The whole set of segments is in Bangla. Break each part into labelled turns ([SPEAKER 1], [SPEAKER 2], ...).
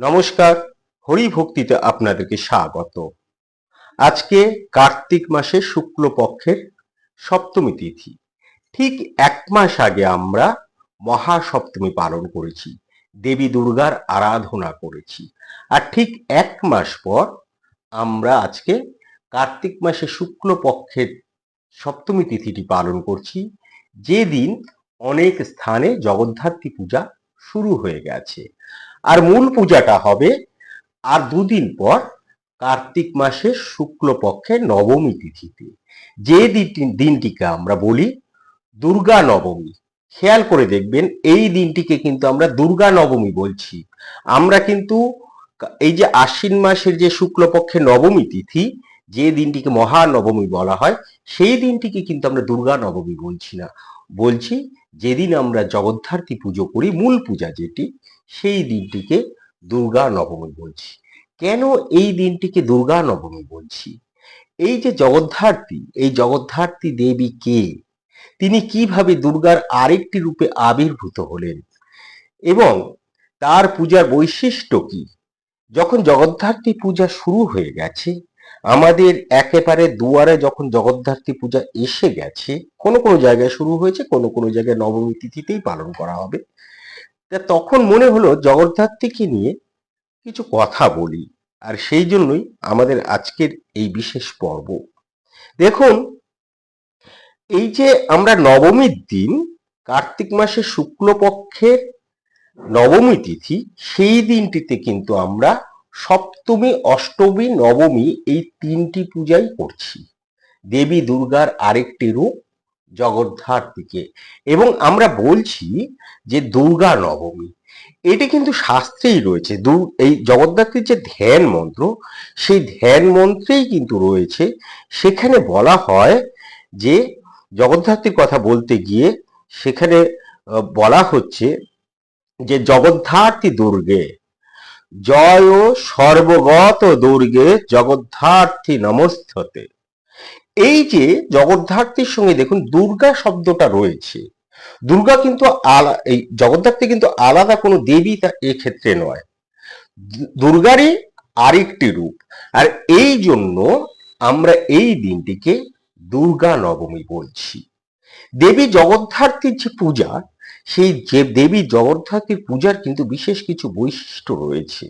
[SPEAKER 1] নমস্কার হরি ভক্তিতে আপনাদেরকে স্বাগত। আজকে কার্তিক মাসের শুক্লপক্ষের সপ্তমী তিথি। ঠিক এক মাস আগে আমরা মহাসপ্তমী পালন করেছি, দেবী দুর্গার আরাধনা করেছি। আর ঠিক এক মাস পর আমরা আজকে কার্তিক মাসে শুক্লপক্ষের সপ্তমী তিথিটি পালন করছি, যেদিন অনেক স্থানে জগদ্ধাত্রী পূজা শুরু হয়ে গেছে। আর মূল পূজাটা হবে আর দুদিন পর কার্তিক মাসের শুক্লপক্ষের নবমী তিথিতে। যে দিনটি- দিনটিকে আমরা বলি দুর্গা নবমী। খেয়াল করে দেখবেন, এই দিনটিকে কিন্তু আমরা দুর্গা নবমী বলছি। আমরা কিন্তু এই যে আশ্বিন মাসের যে শুক্লপক্ষের নবমী তিথি, যে দিনটিকে মহানবমী বলা হয়, সেই দিনটিকে কিন্তু আমরা দুর্গা নবমী বলছি না। বলছি যেদিন আমরা জগদ্ধাত্রী পুজো করি, মূল পূজা যেটি, সেই দিনটিকে দুর্গা নবমী বলছি। কেন এই দিনটিকে দুর্গা নবমী বলছি? এই যে জগদ্ধার্থী এই জগদ্ধার্থী দেবী কে? তিনি কীভাবে দুর্গার আরেকটি রূপে আবির্ভূত হলেন? এবং তার পূজার বৈশিষ্ট্য কি? যখন জগদ্ধাত্রী পূজা শুরু হয়ে গেছে আমাদের একেবারে দুয়ারে যখন জগদ্ধাত্রী পূজা এসে গেছে, কোনো কোনো জায়গায় শুরু হয়েছে, কোনো কোনো জায়গায় নবমী তিথিতেই পালন করা হবে। তা তখন মনে হলো জগদ্ধাত্রীকে নিয়ে কিছু কথা বলি, আর সেই জন্যই আমাদের আজকের এই বিশেষ পর্ব। দেখুন, এই যে আমরা নবমীর দিন, কার্তিক মাসের শুক্লপক্ষের নবমী তিথি, সেই দিনটিতে কিন্তু আমরা সপ্তমী, অষ্টমী, নবমী এই তিনটি পূজাই করছি। দেবী দুর্গার আরেকটি রূপ জগদ্ধাত্রীকে এবং আমরা বলছি যে দুর্গা নবমী, এটি কিন্তু শাস্ত্রেই রয়েছে। এই জগদ্ধাত্রীর যে ধ্যান মন্ত্র, সেই ধ্যান মন্ত্রেই কিন্তু রয়েছে। সেখানে বলা হয় যে জগদ্ধাত্রীর কথা বলতে গিয়ে সেখানে বলা হচ্ছে যে জগদ্ধাত্রী দুর্গে জয় ও সর্বগত দুর্গে জগদ্ধাত্রী নমস্থতে এই যে জগদ্ধাত্রীর সঙ্গে দেখুন দুর্গা শব্দটা রয়েছে। দুর্গা কিন্তু আলা, এই জগদ্ধাত্রী কিন্তু আলাদা কোনো দেবী তা এক্ষেত্রে নয়। দুর্গারই আরেকটি রূপ। আর এই জন্য আমরা এই দিনটিকে দুর্গা নবমী বলছি। দেবী জগদ্ধাত্রীর যে পূজা সেই যে দেবী জগদ্ধাত্রীর পূজার কিন্তু বিশেষ কিছু বৈশিষ্ট্য রয়েছে।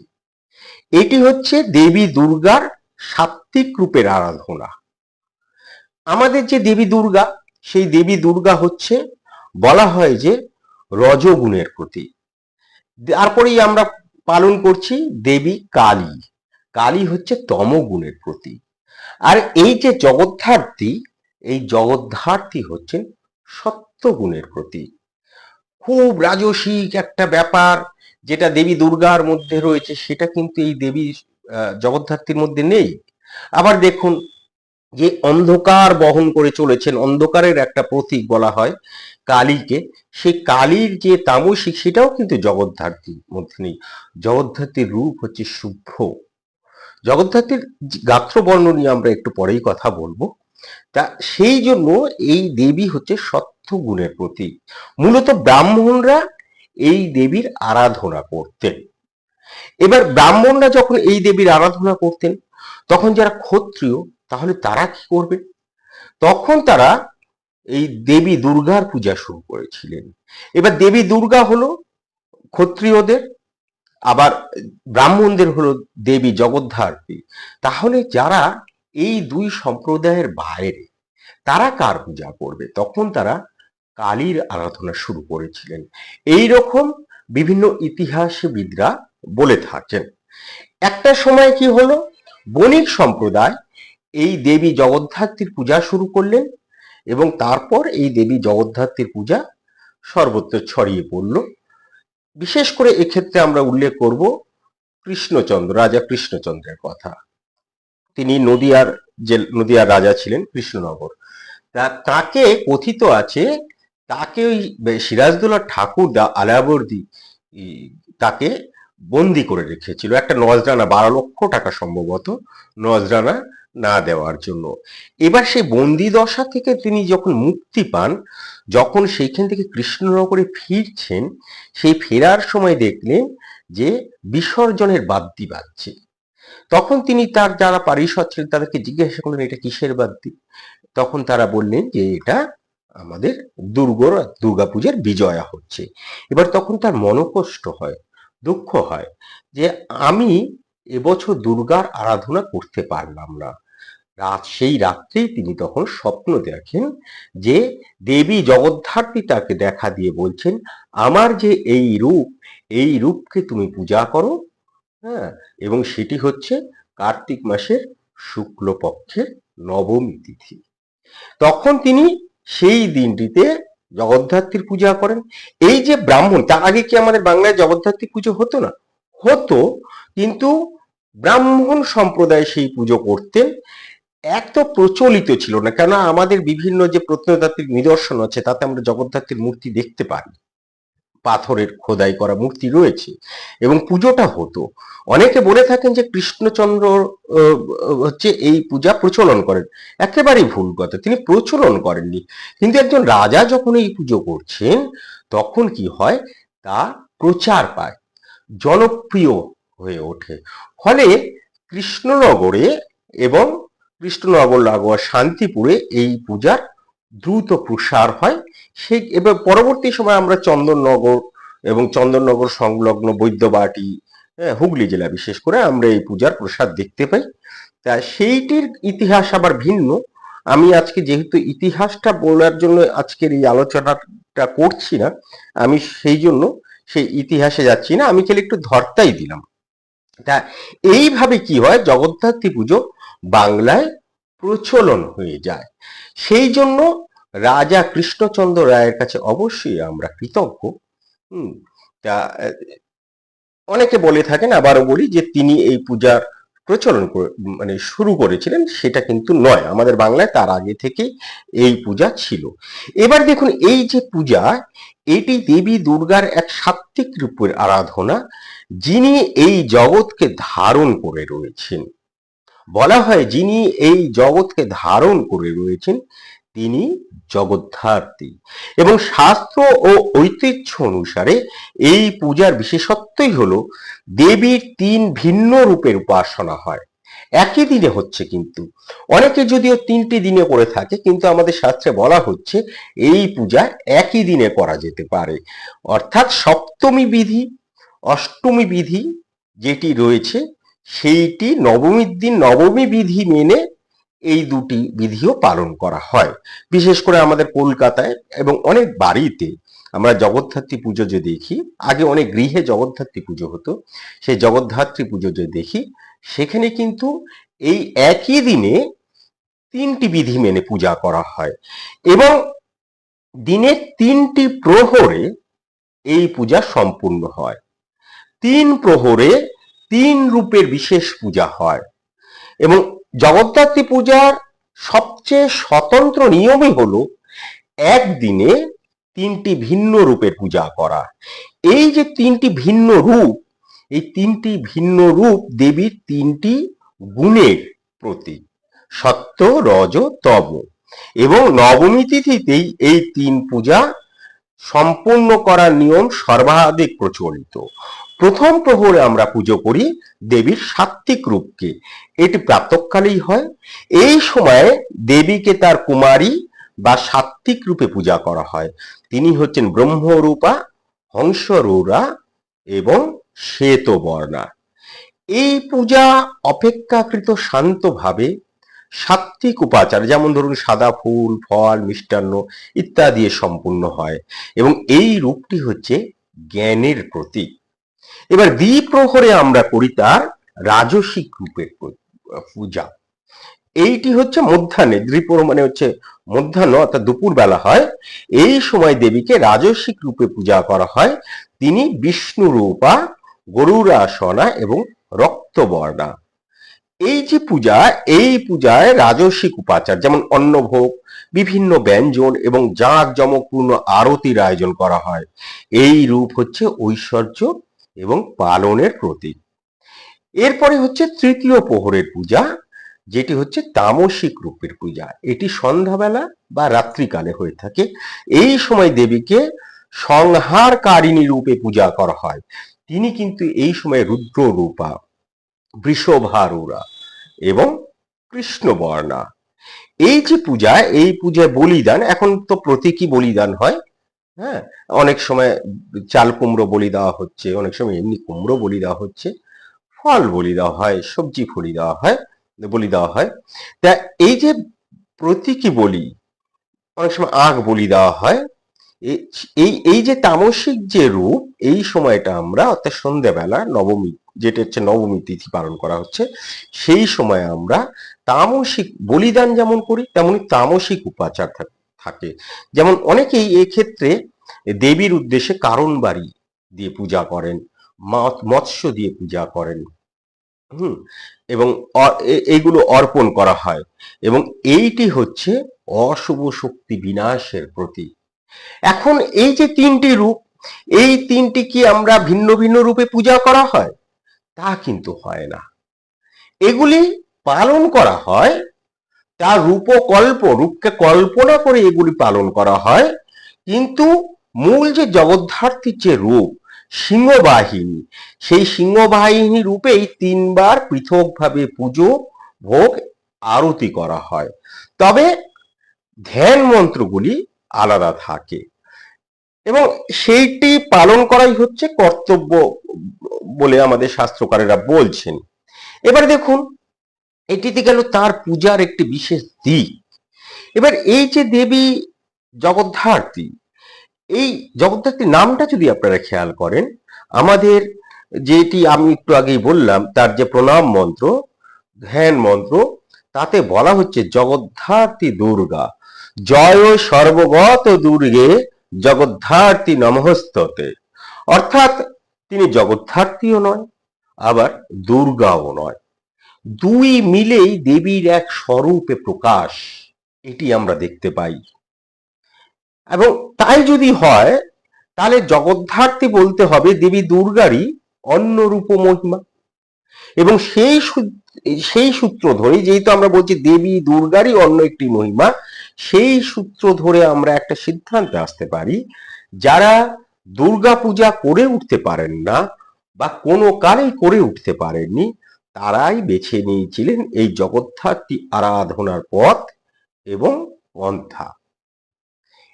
[SPEAKER 1] এটি হচ্ছে দেবী দুর্গার সাত্ত্বিক রূপের আরাধনা। আমাদের যে দেবী দুর্গা, সেই দেবী দুর্গা হচ্ছে বলা হয় যে রজগুণের প্রতীক। তারপরেই আমরা পালন করছি দেবী কালী। কালী হচ্ছে তমগুণের প্রতীক। আর এই যে জগদ্ধার্থী এই জগদ্ধাত্রী হচ্ছেন সত্যগুণের প্রতীক। খুব রাজসিক একটা ব্যাপার যেটা দেবী দুর্গার মধ্যে রয়েছে, সেটা কিন্তু এই দেবী জগদ্ধাত্রীর মধ্যে নেই। আবার দেখুন যে অন্ধকার বহন করে চলেছেন, অন্ধকারের একটা প্রতীক বলা হয় কালীকে। সেই কালীর যে তামসিক, সেটাও কিন্তু জগদ্ধাত্রীর মধ্যে নেই। জগদ্ধাত্রীর রূপ হচ্ছে শুভ্র। জগদ্ধাত্রীর গাত্রবর্ণ নিয়ে আমরা একটু পরেই কথা বলব। তা সেই জন্য এই দেবী হচ্ছে সত্য গুণের প্রতীক। মূলত ব্রাহ্মণরা এই দেবীর আরাধনা করতেন। এবার ব্রাহ্মণরা যখন এই দেবীর আরাধনা করতেন, তখন যারা ক্ষত্রিয়, তাহলে তারা কি করবে? তখন তারা এই দেবী দুর্গার পূজা শুরু করেছিলেন। এবার দেবী দুর্গা হলো ক্ষত্রিয়দের, আবার ব্রাহ্মণদের হলো দেবী জগদ্ধাত্রী। তাহলে যারা এই দুই সম্প্রদায়ের বাইরে, তারা কার পূজা করবে? তখন তারা কালীর আরাধনা শুরু করেছিলেন। এই রকম বিভিন্ন ইতিহাসবিদরা বলে থাকেন। একটা সময় কি হলো? বণিক সম্প্রদায় এই দেবী জগদ্ধাত্রীর পূজা শুরু করলেন এবং তারপর এই দেবী জগদ্ধাত্রীর পূজা সর্বত্র ছড়িয়ে পড়ল। বিশেষ করে এক্ষেত্রে আমরা উল্লেখ করব কৃষ্ণচন্দ্র, রাজা কৃষ্ণচন্দ্রের কথা। তিনি নদিয়ার যে নদিয়ার রাজা ছিলেন কৃষ্ণনগর। তাকে কথিত আছে তাকে ওই সিরাজদৌল্লা ঠাকুর দা আলাবর্দি তাকে বন্দি করে রেখেছিল। একটা নজরানা, বারো লক্ষ টাকা সম্ভবত নজরানা না দেওয়ার জন্য। এবার সেই বন্দি দশা থেকে তিনি যখন মুক্তি পান, যখন সেইখান থেকে কৃষ্ণনগরে ফিরছেন, সেই ফেরার সময় দেখলেন যে বিসর্জনের বাদ্যি বাজছে। তখন তিনি তার যারা পারিষদ ছিলেন তাদেরকে জিজ্ঞাসা করলেন, এটা কিসের বাদ্যি? তখন তারা বললেন যে, এটা আমাদের দুর্গর দুর্গাপূজার বিজয়া হচ্ছে। এবার তখন তার মনকষ্ট হয়, দুঃখ হয় যে আমি এবছর দুর্গার আরাধনা করতে পারলাম না। রাত, সেই রাত্রেই তিনি তখন স্বপ্ন দেখেন যে দেবী জগদ্ধাত্রী তাকে দেখা দিয়ে বলছেন, আমার যে এই রূপ, এই রূপকে তুমি পূজা করো। হ্যাঁ এবং সেটি হচ্ছে কার্তিক মাসের শুক্লপক্ষের নবমী তিথি। তখন তিনি সেই দিনটিতে জগদ্ধাত্রীর পূজা করেন। এই যে ব্রাহ্মণ, তার আগে কি আমাদের বাংলায় জগদ্ধাত্রী পুজো হতো না? হতো, কিন্তু ব্রাহ্মণ সম্প্রদায় সেই পুজো করতেন। এত প্রচলিত ছিল না কেন আমাদের বিভিন্ন যে প্রত্নতাত্ত্বিক নিদর্শন আছে, তাতে আমরা জগদ্ধাত্রীর মূর্তি দেখতে পারি। পাথরের খোদাই করা মূর্তি রয়েছে। এবং পুজোটা হতো। অনেকে বলে থাকেন যে কৃষ্ণচন্দ্র হচ্ছে এই পূজা প্রচলন করেন। একেবারেই ভুল কথা, তিনি প্রচলন করেননি। কিন্তু একজন রাজা যখন এই পুজো করছেন, তখন কি হয়? তা প্রচার পায়, জনপ্রিয় হয়ে ওঠে। ফলে কৃষ্ণনগরে এবং কৃষ্ণনগর লাগোয়া শান্তিপুরে এই পূজার দ্রুত প্রসার হয়। সেই এবার পরবর্তী সময় আমরা চন্দননগর এবং চন্দননগর সংলগ্ন বৈদ্যবাটি হ্যাঁ, হুগলি জেলা বিশেষ করে আমরা এই পূজার প্রসাদ দেখতে পাই। তা সেইটির ইতিহাস আবার ভিন্ন। আমি আজকে যেহেতু ইতিহাসটা বলার জন্য আজকের এই আলোচনাটা করছি না আমি সেই জন্য সেই ইতিহাসে যাচ্ছি না। আমি খেলে একটু ধর্তাই দিলাম। তা এইভাবে কি হয় জগদ্ধাত্রী পুজো বাংলায় প্রচলন হয়ে যায়। সেই জন্য রাজা কৃষ্ণচন্দ্র রায়ের কাছে অবশ্যই আমরা কৃতজ্ঞ। হুম, তা অনেকে বলে থাকেন, আবারও বলি যে তিনি এই পূজার প্রচলন মানে শুরু করেছিলেন, সেটা কিন্তু নয়। আমাদের বাংলায় তার আগে থেকে এই পূজা ছিল। এবার দেখুন, এই যে পূজা, এটি দেবী দুর্গার এক সাত্ত্বিক রূপের আরাধনা, যিনি এই জগৎকে ধারণ করে রয়েছেন। বলা হয় যিনি এই জগৎকে ধারণ করে রয়েছেন তিনি জগদ্ধাত্রী। এবং শাস্ত্র ও ঐতিহ্য অনুসারে এই পূজার বিশেষত্বই হল, দেবীর তিন ভিন্ন রূপের উপাসনা হয়। একই দিনে হচ্ছে কিন্তু। অনেকে যদিও তিনটি দিনে করে থাকে, কিন্তু আমাদের শাস্ত্রে বলা হচ্ছে এই পূজা একই দিনে করা যেতে পারে। অর্থাৎ সপ্তমী বিধি, অষ্টমী বিধি যেটি রয়েছে, সেইটি নবমীর দিন নবমী বিধি মেনে এই দুটি বিধিও পালন করা হয়। বিশেষ করে আমাদের কলকাতায় এবং অনেক বাড়িতে আমরা জগদ্ধাত্রী পুজো যে দেখি, আগে অনেক গৃহে জগদ্ধাত্রী পুজো হতো, সেই জগদ্ধাত্রী পুজো যে দেখি, সেখানে কিন্তু এই একই দিনে তিনটি বিধি মেনে পূজা করা হয় এবং দিনের তিনটি প্রহরে এই পূজা সম্পূর্ণ হয়। তিন প্রহরে তিন রূপের বিশেষ পূজা হয় এবং জগদ্ধাত্রী পূজার সবচেয়ে স্বতন্ত্র নিয়মই হলো একদিনে তিনটি ভিন্ন রূপের পূজা করা। এই যে তিনটি ভিন্ন রূপ, এই তিনটি ভিন্ন রূপ দেবীর তিনটি গুণের প্রতীক, সত্য, রজ, তব। এবং নবমী তিথিতেই এই তিন পূজা সম্পূর্ণ করার নিয়ম সর্বাধিক প্রচলিত। প্রথম প্রহরে আমরা পুজো করি দেবীর সাত্ত্বিক রূপকে। এটি প্রাতকালেই হয়। এই সময়ে দেবীকে তার কুমারী বা সাত্ত্বিক রূপে পূজা করা হয়। তিনি হচ্ছেন ব্রহ্মরূপা, হংসরূরা এবং শ্বেতবর্ণা। এই পূজা অপেক্ষাকৃত শান্তভাবে সাত্ত্বিক উপাচার, যেমন ধরুন সাদা ফুল, ফল, মিষ্টান্ন ইত্যাদি সম্পূর্ণ হয় এবং এই রূপটি হচ্ছে জ্ঞানের প্রতীক। এবার দ্বিপ্রহরে আমরা করি তার রাজসিক রূপের পূজা। এইটি হচ্ছে মধ্যাহ্নে দ্বিপ্রহর মানে হচ্ছে মধ্যাহ্ন, অর্থাৎ দুপুর বেলা হয়। এই সময় দেবীকে রাজসিক রূপে পূজা করা হয়। তিনি বিষ্ণু রূপা গরুরাসনা এবং রক্তবর্ণা। এই যে পূজা, এই পূজায় রাজসিক উপাচার, যেমন অন্নভোগ, বিভিন্ন ব্যঞ্জন এবং জাঁক জমকপূর্ণ আরতির আয়োজন করা হয়। এই রূপ হচ্ছে ঐশ্বর্য এবং পালনের প্রতীক। এরপরে হচ্ছে তৃতীয় প্রহরের পূজা, যেটি হচ্ছে তামসিক রূপের পূজা। এটি সন্ধ্যাবেলা বা রাত্রিকালে হয়ে থাকে। এই সময় দেবীকে সংহারকারিণী রূপে পূজা করা হয়। তিনি কিন্তু এই সময় রুদ্র রূপা বৃষভারুরা এবং কৃষ্ণবর্ণা। এই যে পূজা, এই পূজায় বলিদান, এখন তো প্রতীকী বলিদান হয় হ্যাঁ অনেক সময় চাল কুমড়ো বলি দেওয়া হচ্ছে, অনেক সময় এমনি কুমড়ো বলি দেওয়া হচ্ছে, ফল বলি দেওয়া হয়, সবজি ফলি দেওয়া হয়, বলি দেওয়া হয়। তা এই যে প্রতীকী বলি, অনেক সময় আখ বলি দেওয়া হয় এই এই যে তামসিক যে রূপ, এই সময়টা আমরা অর্থাৎ সন্ধ্যাবেলা নবমী, যেটা হচ্ছে নবমী তিথি পালন করা হচ্ছে, সেই সময় আমরা তামসিক বলিদান যেমন করি, তেমনি তামসিক উপাচার থাক- থাকে। যেমন অনেকেই ক্ষেত্রে দেবীর উদ্দেশ্যে কারণ বাড়ি দিয়ে পূজা করেন মৎস্য দিয়ে পূজা করেন, হুম, এবং এইগুলো অর্পণ করা হয়। এবং এইটি হচ্ছে অশুভ শক্তি বিনাশের প্রতীক। এখন এই যে তিনটি রূপ, এই তিনটি কি আমরা ভিন্ন ভিন্ন রূপে পূজা করা হয়? তা কিন্তু হয় না। এগুলি পালন করা হয় তার রূপকল্প, রূপকে কল্পনা করে এগুলি পালন করা হয়। কিন্তু মূল যে জগদ্ধার্থীর যে রূপ, সিংহবাহিনী, সেই সিংহবাহিনী রূপেই তিনবার পৃথকভাবে পুজো, ভোগ, আরতি করা হয়। তবে ধ্যান মন্ত্রগুলি আলাদা থাকে। এবং সেইটি পালন করাই হচ্ছে কর্তব্য বলে আমাদের শাস্ত্রকারেরা বলছেন। এবারে দেখুন এটিতে গেল তার পূজার একটি বিশেষ দিক। এবার এই যে দেবী জগদ্ধার্থী এই জগদ্ধাত্রীর নামটা যদি আপনারা খেয়াল করেন, আমাদের যেটি আমি একটু আগেই বললাম, তার যে প্রণাম মন্ত্র, ধ্যান মন্ত্র, তাতে বলা হচ্ছে জগদ্ধাত্রী দুর্গা। জয় সর্বগত দুর্গে জগদ্ধাত্রী নমস্ততে। অর্থাৎ তিনি জগদ্ধাত্রীও নয়, আবার দুর্গাও নয়। দুই মিলেই দেবীর এক স্বরূপে প্রকাশ, এটি আমরা দেখতে পাই। এবং তাই যদি হয়, তাহলে জগদ্ধাত্রী বলতে হবে দেবী দুর্গারই অন্য রূপ মহিমা। এবং সেই সেই সূত্র ধরে যেহেতু আমরা বলছি দেবী দুর্গারই অন্য একটি মহিমা, সেই সূত্র ধরে আমরা একটা সিদ্ধান্তে আসতে পারি, যারা দুর্গা পূজা করে উঠতে পারেন না বা কোনো কালেই করে উঠতে পারেননি তারাই বেছে নিয়েছিলেন এই জগদ্ধাত্রী আরাধনার পথ এবং পন্থা।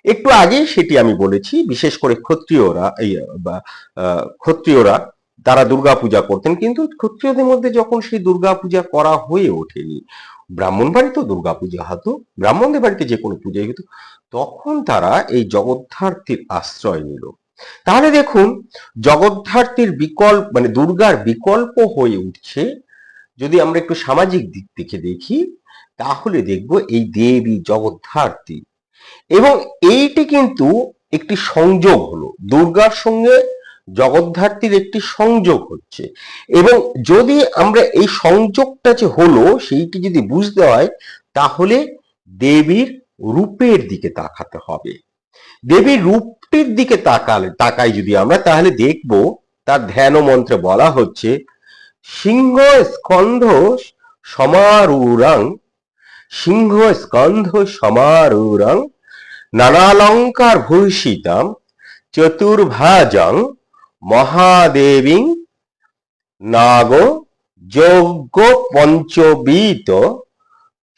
[SPEAKER 1] একটু আগে সেটি আমি বলেছি, বিশেষ করে ক্ষত্রিয়রা, এই ক্ষত্রিয়রা তারা দুর্গা পূজা করতেন, কিন্তু ক্ষত্রিয়দের মধ্যে যখন সেই দুর্গা পূজা করা হয়ে ওঠেনি, ব্রাহ্মণ বাড়িতেও দুর্গা পূজা হতো, ব্রাহ্মণদের বাড়িতে যে কোনো পূজাই হতো, তখন তারা এই জগদ্ধার্থীর আশ্রয় নিল। তাহলে দেখুন জগদ্ধার্থীর বিকল্প মানে দুর্গার বিকল্প হয়ে উঠছে যদি আমরা একটু সামাজিক দিক থেকে দেখি, তাহলে দেখব এই দেবী জগদ্ধার্থী এবং এইটি কিন্তু একটি সংযোগ হলো। দুর্গার সঙ্গে জগদ্ধাত্রীর একটি সংযোগ হচ্ছে। এবং যদি আমরা এই সংযোগটা যে হলো, সেইটি যদি বুঝতে হয়, তাহলে দেবীর রূপের দিকে তাকাতে হবে। দেবীর রূপটির দিকে তাকালে তাকাই যদি আমরা, তাহলে দেখব, তার ধ্যান মন্ত্রে বলা হচ্ছে সিংহ স্কন্ধ সমারূঢ়ং, সিংহ স্কন্ধ সমারূঢ়ং নানালঙ্কার ভূষিতাম, চতুর্ভাজং, মহাদেবীং, নাগ, যজ্ঞ পঞ্চবিত,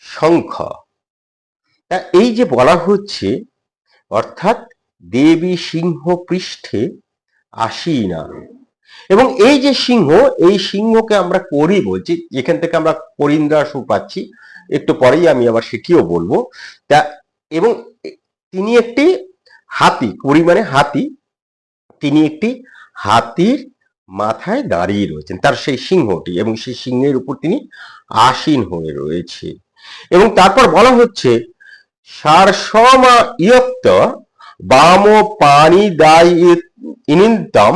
[SPEAKER 1] শঙ্খ। এই যে বলা হচ্ছে, অর্থাৎ দেবী সিংহ পৃষ্ঠে আসীনা এবং এই যে সিংহ, এই সিংহকে আমরা করি বলছি, যেখান থেকে আমরা করিন্দ্রাসু পাচ্ছি, একটু পরেই আমি আবার সেটিও বলব। তা, এবং তিনি একটি হাতি, করি মানে হাতি, তিনি একটি হাতির মাথায় দাঁড়িয়ে রয়েছেন, তার সেই সিংহটি, এবং সেই সিংহের উপর তিনি আসীন হয়ে রয়েছে। এবং তারপর বলা হচ্ছে, সারসমা ইয়ক্ত বাম পানি ইনিন্তম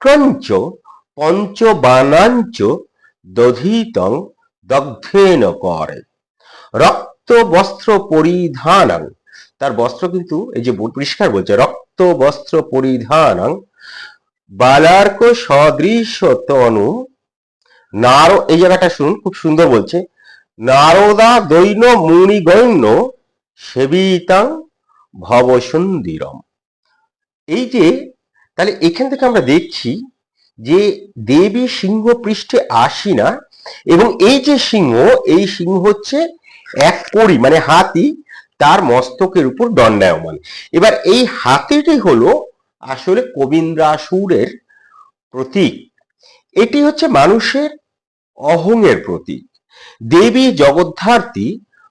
[SPEAKER 1] চক্রঞ্চ পঞ্চবানাঞ্চ দধিতং, দগ্ধেন করে। রক্ত বস্ত্র পরিধানাং তার বস্ত্র কিন্তু এই যে পরিষ্কার বলছে রক্ত বস্ত্র পরিধানাং বালার্ক সদৃশ তনু নার এই জায়গাটা শুনুন, খুব সুন্দর বলছে। নারদা দৈন মুনি গৈন্য সেবিতাং ভবসুন্দিরম। এই যে তাহলে এখান থেকে আমরা দেখছি যে দেবী সিংহ পৃষ্ঠে আসি না, এবং এই যে সিংহ, এই সিংহ হচ্ছে এক পরি মানে হাতি, তার মস্তকের উপর দণ্ডায়মান। এবার এই হাতিটি হলো আসলে কবীন্দ্রাসুরের প্রতীক। এটি হচ্ছে মানুষের অহংয়ের প্রতীক। দেবী জগদ্ধার্থী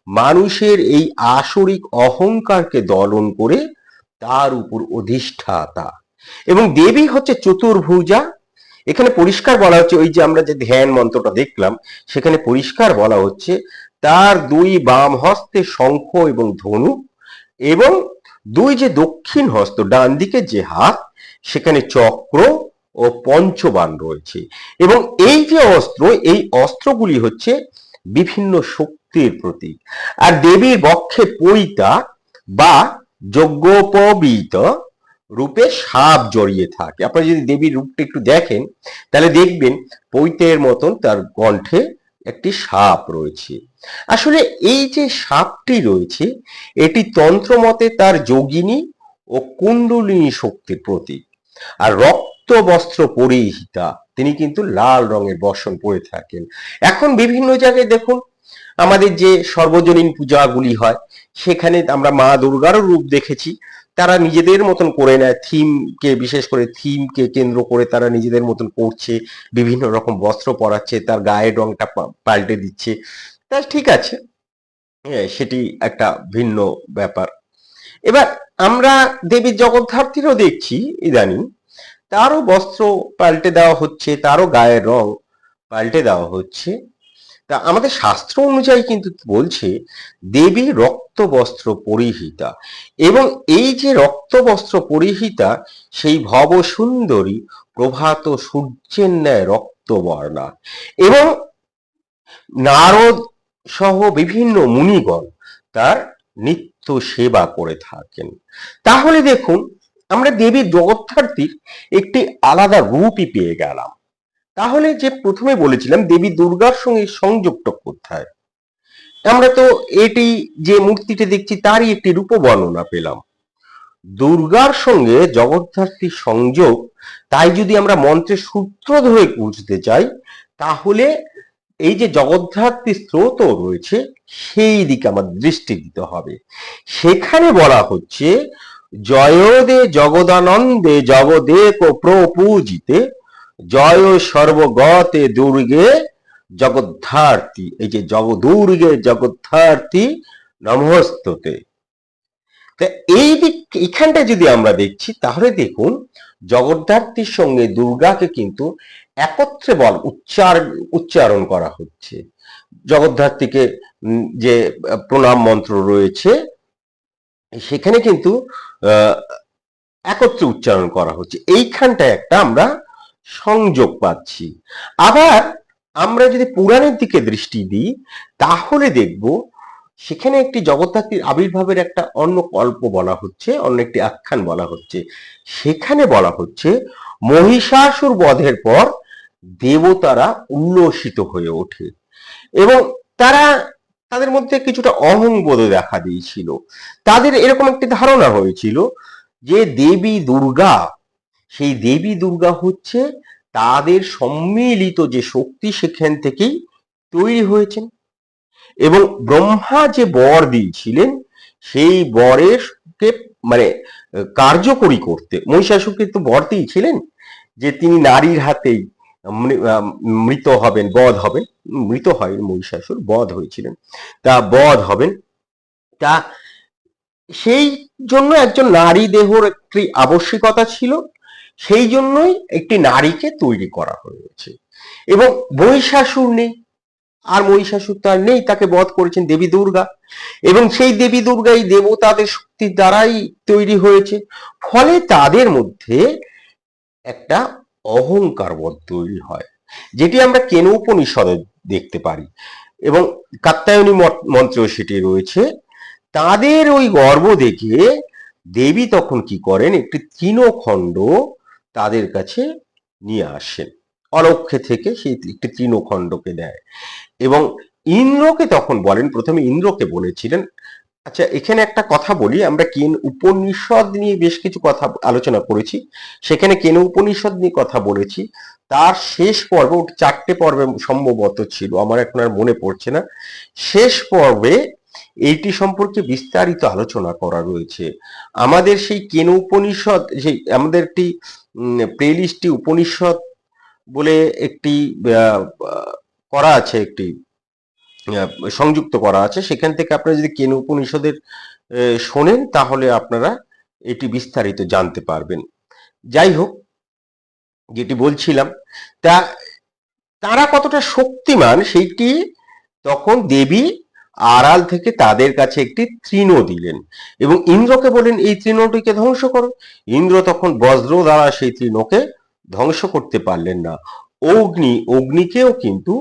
[SPEAKER 1] মানুষের এই আসরিক অহংকারকে দলন করে তার উপর অধিষ্ঠাতা। এবং দেবী হচ্ছে চতুর্ভুজা। এখানে পরিষ্কার বলা হচ্ছে, ওই যে আমরা যে ধ্যান মন্ত্রটা দেখলাম, সেখানে পরিষ্কার বলা হচ্ছে, তার দুই বাম হস্তে শঙ্খ এবং ধনু এবং দুই যে দক্ষিণ হস্ত, ডান দিকে যে হাত, সেখানে চক্র ও পঞ্চবান রয়েছে। এবং এই যে অস্ত্র, এই অস্ত্রগুলি হচ্ছে বিভিন্ন শক্তির প্রতীক। আর দেবীর বক্ষে পৈতা বা যজ্ঞোপবীত রূপে সাপ জড়িয়ে থাকে। আপনারা যদি দেবীর রূপটা একটু দেখেন, তাহলে দেখবেন পৈতের মতন তার কণ্ঠে একটি সাপ রয়েছে। আসলে এই যে সাপটি রয়েছে, এটি তন্ত্রমতে তার যোগিনী ও কুণ্ডলিনী শক্তির প্রতীক। আর রক্ত বস্ত্র পরিহিতা, তিনি কিন্তু লাল রঙের বসন পরে থাকেন। এখন বিভিন্ন জায়গায় দেখুন, আমাদের যে সর্বজনীন পূজাগুলি হয়, সেখানে আমরা মা দুর্গারও রূপ দেখেছি। তারা নিজেদের মতন করে নেয় থিমকে বিশেষ করে থিমকে কেন্দ্র করে তারা নিজেদের মতন করছে, বিভিন্ন রকম বস্ত্র পরাচ্ছে, তার গায়ের রংটা পাল্টে দিচ্ছে। তা ঠিক আছে। সেটি একটা ভিন্ন ব্যাপার। এবার আমরা দেবী জগদ্ধাত্রীরও দেখছি ইদানিং। তারও বস্ত্র পাল্টে দেওয়া হচ্ছে, তারও গায়ের রং পাল্টে দেওয়া হচ্ছে। তা আমাদের শাস্ত্র অনুযায়ী কিন্তু বলছে, দেবী রক্ত বস্ত্র পরিহিতা। এবং এই যে রক্ত বস্ত্র পরিহিতা, সেই ভব সুন্দরী প্রভাত সূর্যের ন্যায় রক্তবর্ণা। এবং নারদ সহ বিভিন্ন মুনিগণ তার নিত্য সেবা করে থাকেন। তাহলে দেখুন, আমরা দেবী জগদ্ধাত্রীর একটি আলাদা রূপই পেয়ে গেলাম। তাহলে যে প্রথমে বলেছিলাম দেবী দুর্গার সঙ্গে সংযোগটা কোথায় আমরা তো এটি যে মূর্তিটি দেখছি তারই একটি রূপ বর্ণনা পেলাম। দুর্গার সঙ্গে জগদ্ধাত্রীর সংযোগ, তাই যদি আমরা মন্ত্রের সূত্র ধরে বুঝতে চাই, তাহলে এই যে জগদ্ধাত্রী স্রোত রয়েছে, সেই দিকে আমার দৃষ্টি দিতে হবে। সেখানে বলা হচ্ছে, জয়দে জগদানন্দে জগদেক প্রপূজিতে জয় সর্বগতে দুর্গে জগদ্ধার্থী এই যে জগ দুর্গে জগদ্ধার্থী নমস্ততে এই দিক এখানটা যদি আমরা দেখছি তাহলে দেখুন জগদ্ধাত্রীর সঙ্গে দুর্গাকে কিন্তু একত্রে বল উচ্চার উচ্চারণ করা হচ্ছে। জগদ্ধাত্রীকে উম, যে প্রণাম মন্ত্র রয়েছে সেখানে কিন্তু একত্রে উচ্চারণ করা হচ্ছে। এইখানটা একটা আমরা সংযোগ পাচ্ছি। আবার আমরা যদি পুরাণের দিকে দৃষ্টি দিই, তাহলে দেখব সেখানে একটি জগদ্ধাত্রীর আবির্ভাবের একটা অন্য কল্প বলা হচ্ছে, অন্য একটি আখ্যান বলা হচ্ছে। সেখানে বলা হচ্ছে, মহিষাসুর বধের পর দেবতারা উল্লসিত হয়ে ওঠে এবং তারা তাদের মধ্যে কিছুটা অহংবোধ দেখা দিয়েছিল। তাদের এরকম একটি ধারণা হয়েছিল যে দেবী দুর্গা সেই দেবী দুর্গা হচ্ছে তাদের সম্মিলিত যে শক্তি সেখান থেকেই তৈরি হয়েছেন। এবং ব্রহ্মা যে বর দিয়েছিলেন, সেই বরের কে মানে কার্যকরী করতে, মহিষাসুরকে তো বর দিয়েছিলেন যে তিনি নারীর হাতেই মৃত হবেন, বধ হবেন। মৃত হয় মহিষাসুর, বধ হয়েছিলেন। তা বধ হবেন। তা সেই জন্য একজন নারী দেহর একটি আবশ্যিকতা ছিল। সেই জন্যই একটি নারীকে তৈরি করা হয়েছে। এবং মহিষাসুর নেই, আর মহিষাসুর তার নেই, তাকে বধ করেছেন দেবী দুর্গা। এবং সেই দেবী দুর্গা এই দেবতাদের শক্তির দ্বারাই তৈরি হয়েছে। ফলে তাদের মধ্যে একটা অহংকার বোধ তৈরি হয়, যেটি আমরা কেন উপনিষদে দেখতে পারি। এবং কাত্যায়নী মত- মন্ত্রেও সেটি রয়েছে, তাদের ওই গর্ব দেখে দেবী তখন কি করেন, একটি তৃণখণ্ড তাদের কাছে নিয়ে আসেন। অলক্ষ্যে থেকে সেই একটি তৃণখণ্ডকে দেয়। এবং ইন্দ্রকে তখন বলেন, প্রথমে ইন্দ্রকে বলেছিলেন আচ্ছা এখানে একটা কথা বলি, আমরা কেন উপনিষদ নিয়ে বেশ কিছু কথা আলোচনা করেছি, সেখানে কেন উপনিষদ নিয়ে কথা বলেছি, তার শেষ পর্ব চারটে পর্বে সম্ভবত ছিল, আমার এখন আর মনে পড়ছে না, শেষ পর্বে এইটি সম্পর্কে বিস্তারিত আলোচনা করা রয়েছে। আমাদের সেই কেন উপনিষদ, সেই আমাদের একটি প্লেলিস্টটি উপনিষদ বলে একটি করা আছে, একটি সংযুক্ত করা আছে। সেখান থেকে আপনারা যদি কেন উপনিষদের শোনেন, তাহলে আপনারা এটি বিস্তারিত জানতে পারবেন। যাই হোক, যেটি বলছিলাম, তা, তারা কতটা শক্তিমান, সেইটি তখন দেবী আড়াল থেকে তাদের কাছে একটি তৃণ দিলেন এবং ইন্দ্রকে বলেন এই তৃণটিকে ধ্বংস করো। ইন্দ্র তখন বজ্র দ্বারা সেই তৃণকে ধ্বংস করতে পারলেন না। অগ্নি, অগ্নিকেও কিন্তু,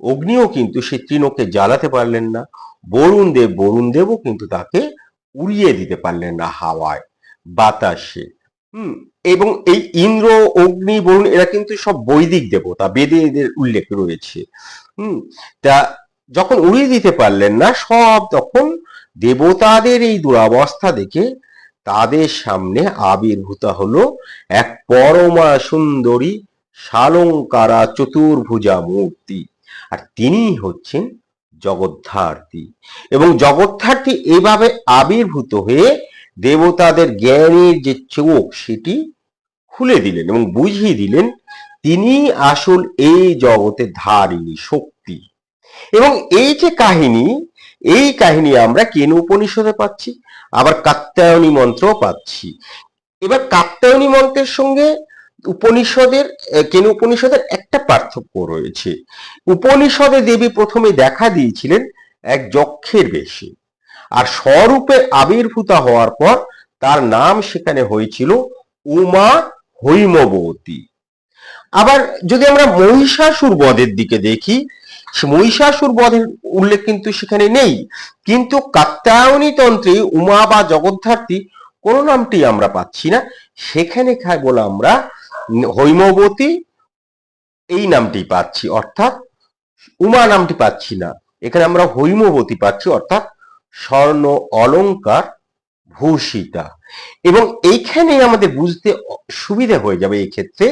[SPEAKER 1] অগ্নিও কিন্তু সেই তৃণকে জ্বালাতে পারলেন না। বরুণ দেব, বরুণ দেবও কিন্তু তাকে উড়িয়ে দিতে পারলেন না হাওয়ায়, বাতাসে। হুম, এবং এই ইন্দ্র, অগ্নি, বরুণ এরা কিন্তু সব বৈদিক দেবতা, বেদে এদের উল্লেখ রয়েছে। হুম, তা যখন উড়িয়ে দিতে পারলেন না, সব তখন দেবতাদের এই দুরাবস্থা দেখে তাদের সামনে আবির্ভূত হলো এক পরমা সুন্দরী শালঙ্কারা চতুর্ভুজা মূর্তি। আর তিনি হচ্ছেন জগদ্ধার্থী এবং জগদ্ধার্থী এভাবে আবির্ভূত হয়ে দেবতাদের জ্ঞানের যে চোখ, সেটি খুলে দিলেন এবং বুঝিয়ে দিলেন তিনি আসল এই জগতের ধারিণী, শক্তি। এবং এই যে কাহিনী, এই কাহিনী আমরা কেন উপনিষদে পাচ্ছি? আবার কাত্যায়নী মন্ত্র পাচ্ছি। এবার কাত্যায়নী মন্ত্রের সঙ্গে উপনিষদের কেন উপনিষদের একটা পার্থক্য রয়েছে। উপনিষদে দেবী প্রথমে দেখা দিয়েছিলেন এক যক্ষের বেশে। আর স্বরূপে আবির্ভূত হওয়ার পর তার নাম সেখানে হয়েছিল উমা হৈমবতী। আবার যদি আমরা মহিষাসুর বধের দিকে দেখি মহিষাসুর বধের উল্লেখ কিন্তু সেখানে নেই। কিন্তু কাত্যায়নী তন্ত্রে উমা বা জগদ্ধাত্রী কোন নামটি আমরা পাচ্ছি না। সেখানে কেবল আমরা হৈমবতী এই নামটি পাচ্ছি, অর্থাৎ উমা নামটি পাচ্ছি না। এখানে আমরা হৈমবতী পাচ্ছি, অর্থাৎ স্বর্ণ অলঙ্কার ভূষিতা। এবং এইখানে আমাদের বুঝতে সুবিধা হয়ে যাবে এই ক্ষেত্রে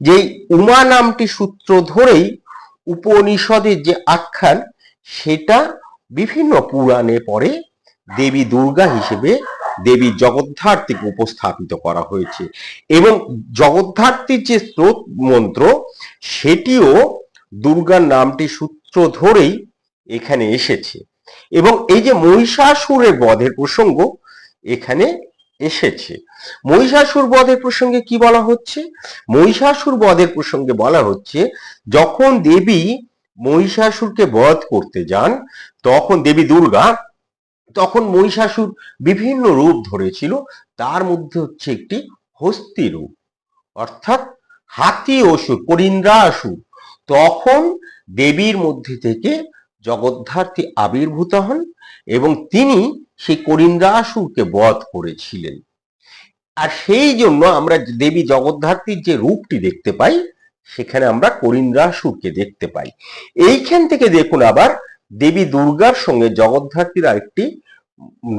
[SPEAKER 1] যে উমা নামটি সূত্র ধরেই উপনিষদের যে আখ্যান, সেটা বিভিন্ন পুরাণে পরে দেবী দুর্গা হিসেবে দেবী জগদ্ধাত্রীকে উপস্থাপিত করা হয়েছে। এবং জগদ্ধাত্রীর যে স্রোত মন্ত্র, সেটিও দুর্গার নামটি সূত্র ধরেই এখানে এসেছে। এবং এই যে মহিষাসুরের বধের প্রসঙ্গ, এখানে এসেছে। মহিষাসুর বধের প্রসঙ্গে কি বলা হচ্ছে? মহিষাসুর বধের প্রসঙ্গে বলা হচ্ছে, যখন দেবী মহিষাসুরকে বধ করতে যান, তখন দেবী দুর্গা, তখন মহিষাসুর বিভিন্ন রূপ ধরেছিল, তার মধ্যে হচ্ছে একটি হস্তি রূপ। অর্থাৎ হাতি অসুর পরিন্দ্রা অসুর তখন দেবীর মধ্যে থেকে জগদ্ধাত্রী আবির্ভূত হন এবং তিনি সেই করিন্দ্রাসুরকে বধ করেছিলেন। আর সেই জন্য আমরা দেবী জগদ্ধাত্রীর যে রূপটি দেখতে পাই, সেখানে আমরা করিন্দ্রাসুরকে দেখতে পাই। এইখান থেকে দেখুন আবার দেবী দুর্গার সঙ্গে জগদ্ধাত্রীর আরেকটি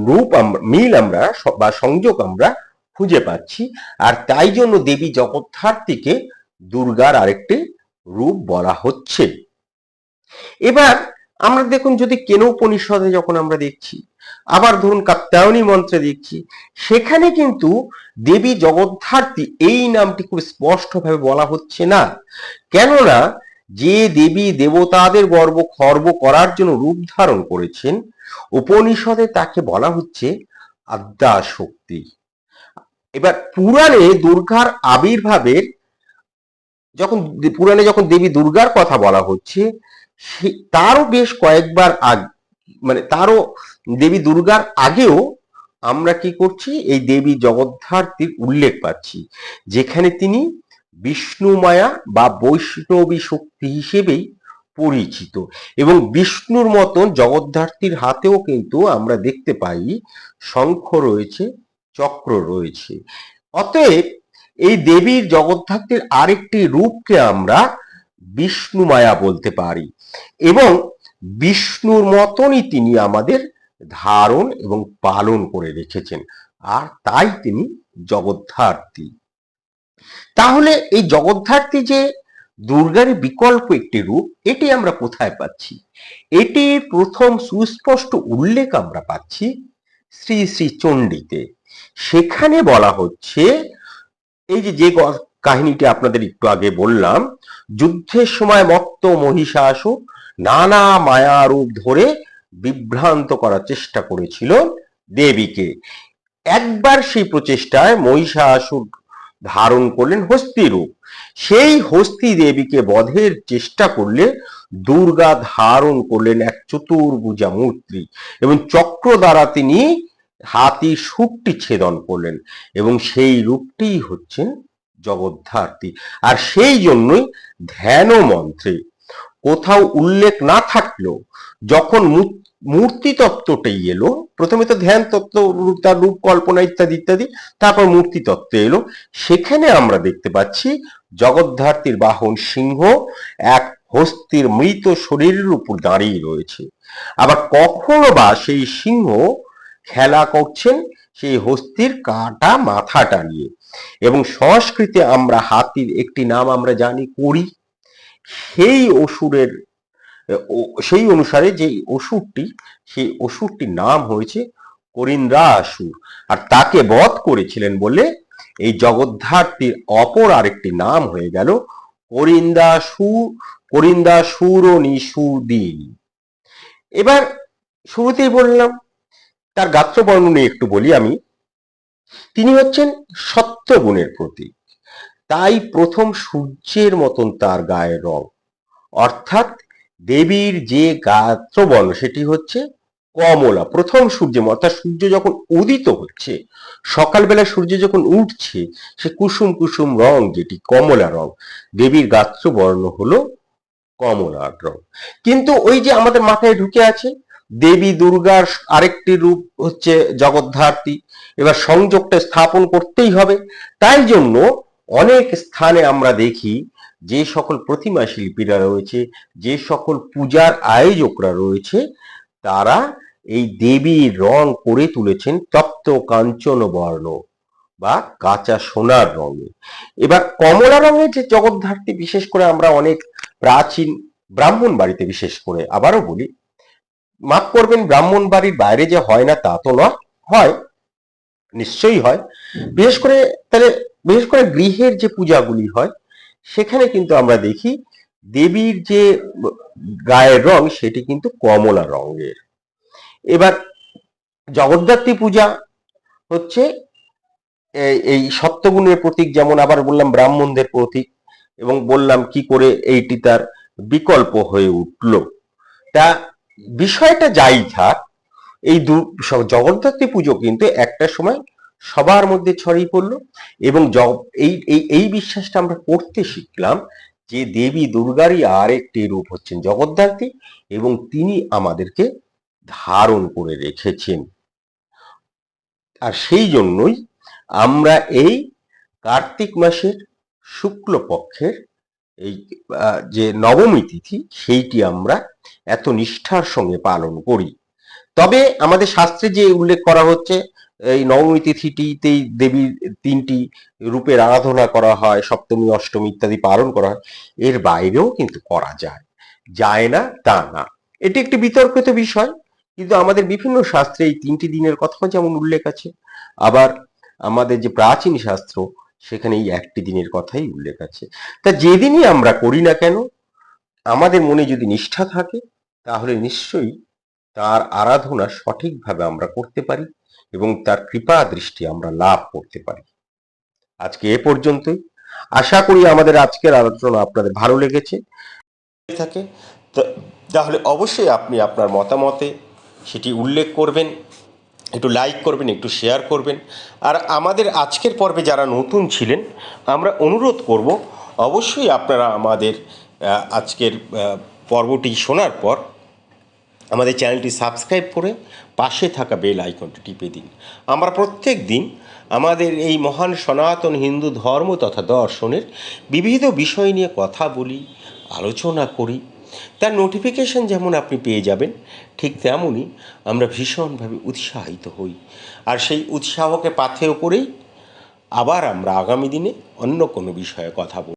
[SPEAKER 1] রূপ আমরা মিল আমরা বা সংযোগ আমরা খুঁজে পাচ্ছি। আর তাই জন্য দেবী জগদ্ধাত্রীকে দুর্গার আরেকটি রূপ বলা হচ্ছে। এবার আমরা দেখুন যদি কেন উপনিষদে যখন আমরা দেখছি আবার ধরুন কাত্যায়নী মন্ত্রে দেখছি সেখানে কিন্তু দেবী জগদ্ধাত্রী এই নামটি খুব স্পষ্টভাবে বলা হচ্ছে না। কেননা যে দেবী দেবতাদের গর্ব খর্ব করার জন্য রূপ ধারণ করেছেন, উপনিষদে তাকে বলা হচ্ছে আদ্যা শক্তি এবার পুরাণে দুর্গার আবির্ভাবের, যখন পুরাণে যখন দেবী দুর্গার কথা বলা হচ্ছে তারও বেশ কয়েকবার আগ মানে তারও দেবী দুর্গার আগেও আমরা কি করছি? এই দেবী জগদ্ধাত্রীর উল্লেখ পাচ্ছি, যেখানে তিনি বিষ্ণুমায়া বা বৈষ্ণবী শক্তি হিসেবেই পরিচিত। এবং বিষ্ণুর মতন জগদ্ধাত্রীর হাতেও কিন্তু আমরা দেখতে পাই, শঙ্খ রয়েছে, চক্র রয়েছে। অতএব এই দেবীর জগদ্ধাত্রীর আরেকটি রূপকে আমরা বিষ্ণু মায়া বলতে পারি। এবং বিষ্ণুর মতনই তিনি আমাদের ধারণ এবং পালন করে রেখেছেন। আর তাই তিনি জগদ্ধাত্রী। তাহলে এই জগদ্ধাত্রী যে দুর্গার বিকল্প একটি রূপ, এটি আমরা কোথায় পাচ্ছি? এটি প্রথম সুস্পষ্ট উল্লেখ আমরা পাচ্ছি শ্রী শ্রী চণ্ডীতে। সেখানে বলা হচ্ছে, এই যে যে কাহিনীটি আপনাদের একটু আগে বললাম, যুদ্ধের সময় মত্ত মহিষাসুর নানা মায়া রূপ ধরে বিভ্রান্ত করার চেষ্টা করেছিল দেবীকে। একবার সেই প্রচেষ্টায় মহিষাসুর ধারণ করলেন হস্তি রূপ সেই হস্তি দেবীকে বধের চেষ্টা করলে দুর্গা ধারণ করলেন এক চতুর্ভুজা মূর্তি এবং চক্র দ্বারা তিনি হাতির সুরটি ছেদন করলেন এবং সেই রূপটি হচ্ছেন জগদ্ধার্থী আর সেই জন্যই ধ্যান মন্ত্রে কোথাও উল্লেখ না থাকলেও যখন মূর্তি তত্ত্বটাই এলো। প্রথমে তো ধ্যান তত্ত্ব তার রূপ কল্পনা ইত্যাদি ইত্যাদি, তারপর মূর্তি তত্ত্ব এলো। সেখানে আমরা দেখতে পাচ্ছি জগদ্ধাত্রীর বাহন সিংহ এক হস্তির মৃত শরীরের উপর দাঁড়িয়ে রয়েছে। আবার কখনো বা সেই সিংহ খেলা করছেন সেই হস্তির কাটা মাথাটা নিয়ে। এবং সংস্কৃতে আমরা হাতির একটি নাম আমরা জানি করি সেই অসুরের সেই অনুসারে যে অসুরটি, সেই অসুরটির নাম হয়েছে করিন্দ্রা আসুর আর তাকে বধ করেছিলেন বলে এই জগদ্ধাত্রীর অপর আরেকটি নাম হয়ে গেল করিন্দাসু করিন্দাসুর নিসুদিন এবার শুরুতেই বললাম, তার গাত্র বর্ণনে একটু বলি আমি। তিনি হচ্ছেন সত্যগুণের প্রতীক। তাই প্রথম সূর্যের মতন তার গায়ের রং। অর্থাৎ দেবীর যে গাত্রবর্ণ সেটি হচ্ছে কমলা। প্রথম সূর্য, অর্থাৎ সূর্য যখন উদিত হচ্ছে, সকালবেলা সূর্য যখন উঠছে, সে কুসুম কুসুম রং, যেটি কমলা রং, দেবীর গাত্রবর্ণ হলো কমলার রং। কিন্তু ওই যে আমাদের মাথায় ঢুকে আছে, দেবী দুর্গার আরেকটি রূপ হচ্ছে জগদ্ধাত্রী, এবার সংযোগটা স্থাপন করতেই হবে। তাই জন্য অনেক স্থানে আমরা দেখি যে সকল প্রতিমা শিল্পীরা রয়েছে, যে সকল পূজার আয়োজকরা রয়েছে, তারা এই দেবীর রং করে তুলেছেন তপ্ত কাঞ্চন বর্ণ বা কাঁচা সোনার রঙে। এবার কমলা রঙের যে জগদ্ধাত্রী বিশেষ করে আমরা অনেক প্রাচীন ব্রাহ্মণ বাড়িতে বিশেষ করে আবারও বলি, মাফ করবেন, ব্রাহ্মণ বাড়ির বাইরে যে হয় না তা তো নয়, হয়, নিশ্চয়ই হয়। বিশেষ করে, তাহলে বিশেষ করে গৃহের যে পূজাগুলি হয় সেখানে কিন্তু আমরা দেখি দেবীর যে গায়ের রং, সেটি কিন্তু কমলা রঙের। এবার জগদ্ধাত্রী পূজা হচ্ছে এই- সত্যগুণের প্রতীক যেমন আবার বললাম ব্রাহ্মণদের প্রতীক এবং বললাম কি করে এইটি তার বিকল্প হয়ে উঠল। তা বিষয়টা যাই থাক, এই দু- জগদ্ধাত্রী পুজো কিন্তু একটা সময় সবার মধ্যে ছড়িয়ে পড়ল এবং এই এই বিশ্বাসটা আমরা করতে শিখলাম যে দেবী দুর্গারই আর একটি রূপ হচ্ছেন জগদ্ধাত্রী এবং তিনি আমাদেরকে ধারণ করে রেখেছেন। আর সেই জন্যই আমরা এই কার্তিক মাসের শুক্ল পক্ষের এই যে নবমী তিথি সেইটি আমরা এত নিষ্ঠার সঙ্গে পালন করি। তবে আমাদের শাস্ত্রে যে উল্লেখ করা হচ্ছে এই নবমী তিথিটিতেই দেবীর তিনটি রূপের আরাধনা করা হয়, সপ্তমী, অষ্টমী ইত্যাদি পালন করা হয়। এর বাইরেও কিন্তু করা যায়। যায় না, তা না। এটি একটি বিতর্কিত বিষয়, কিন্তু আমাদের বিভিন্ন শাস্ত্রে এই তিনটি দিনের কথাও যেমন উল্লেখ আছে, আবার আমাদের যে প্রাচীন শাস্ত্র, সেখানে এই একটি দিনের কথাই উল্লেখ আছে। তা যেদিনই আমরা করি না কেন, আমাদের মনে যদি নিষ্ঠা থাকে, তাহলে নিশ্চয়ই তার আরাধনা সঠিকভাবে আমরা করতে পারি। এবং তার কৃপা দৃষ্টি আমরা লাভ করতে পারি। আজকে এ পর্যন্তই। আশা করি আমাদের আজকের আলোচনা আপনাদের ভালো লেগেছে। থাকে। তাহলে অবশ্যই আপনি আপনার মতামতে সেটি উল্লেখ করবেন, একটু লাইক করবেন, একটু শেয়ার করবেন। আর আমাদের আজকের পর্বে যারা নতুন ছিলেন, আমরা অনুরোধ করব, অবশ্যই আপনারা আমাদের আজকের পর্বটি শোনার পর আমাদের চ্যানেলটি সাবস্ক্রাইব করে পাশে থাকা বেল আইকনটি টিপে দিন। আমরা প্রত্যেক দিন আমাদের এই মহান সনাতন হিন্দু ধর্ম তথা দর্শনের বিবিধ বিষয় নিয়ে কথা বলি, আলোচনা করি। তার নোটিফিকেশন যেমন আপনি পেয়ে যাবেন, ঠিক তেমনই আমরা ভীষণভাবে উৎসাহিত হই। আর সেই উৎসাহকে পাথেয় করেই আবার আমরা আগামী দিনে অন্য কোনো বিষয়ে কথা বলব।